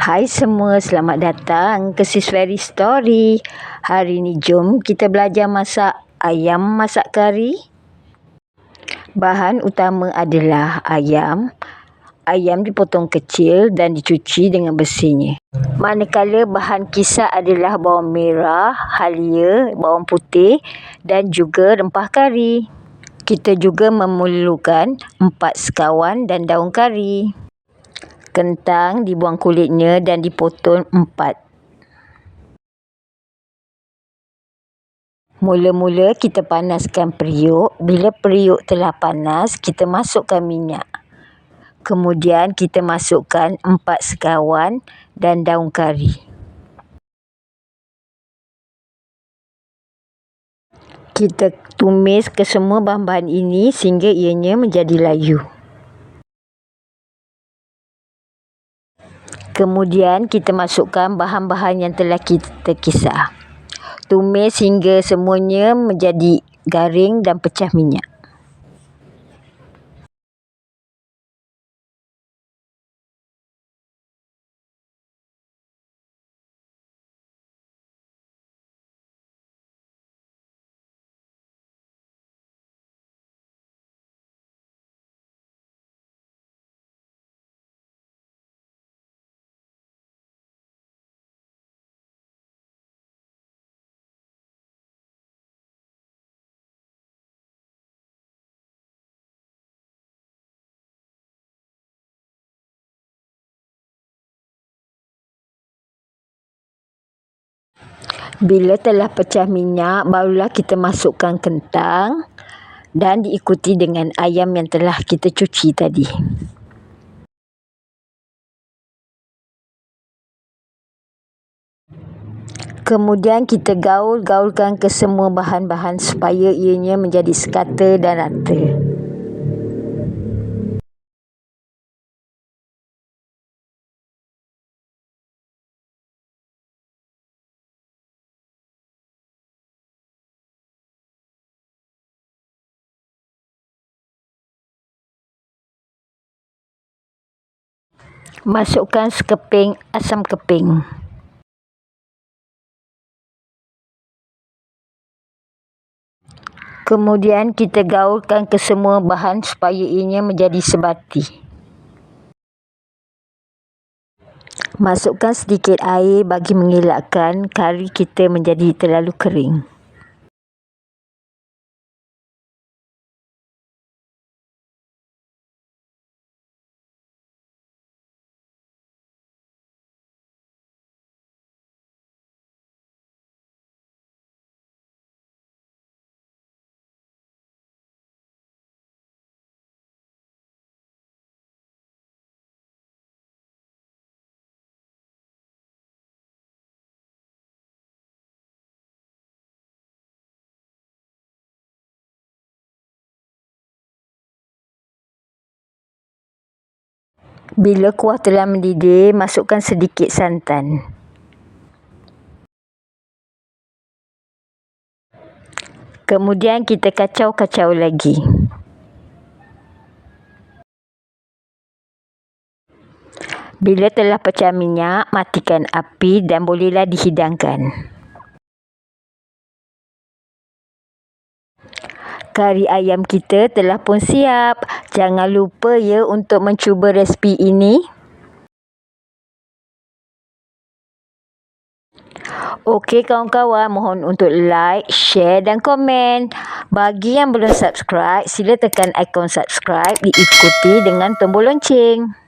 Hai semua, selamat datang ke Siswari Story. Hari ni jom kita belajar masak ayam masak kari. Bahan utama adalah ayam. Ayam dipotong kecil dan dicuci dengan bersihnya. Manakala bahan kisar adalah bawang merah, halia, bawang putih dan juga rempah kari. Kita juga memerlukan empat sekawan dan daun kari. Kentang dibuang kulitnya dan dipotong empat. Mula-mula kita panaskan periuk. Bila periuk telah panas, kita masukkan minyak. Kemudian kita masukkan empat sekawan dan daun kari. Kita tumis kesemua bahan-bahan ini sehingga ianya menjadi layu. Kemudian kita masukkan bahan-bahan yang telah kita kisar. Tumis hingga semuanya menjadi garing dan pecah minyak. Bila telah pecah minyak, barulah kita masukkan kentang dan diikuti dengan ayam yang telah kita cuci tadi. Kemudian kita gaul-gaulkan ke semua bahan-bahan supaya ianya menjadi sekata dan rata. Masukkan sekeping asam keping. Kemudian kita gaulkan ke semua bahan supaya ianya menjadi sebati. Masukkan sedikit air bagi mengelakkan kari kita menjadi terlalu kering. Bila kuah telah mendidih, masukkan sedikit santan. Kemudian kita kacau-kacau lagi. Bila telah pecah minyak, matikan api dan bolehlah dihidangkan. Kari ayam kita telah pun siap. Jangan lupa ya untuk mencuba resipi ini. Okey kawan-kawan, mohon untuk like, share dan komen. Bagi yang belum subscribe, sila tekan ikon subscribe diikuti dengan tombol lonceng.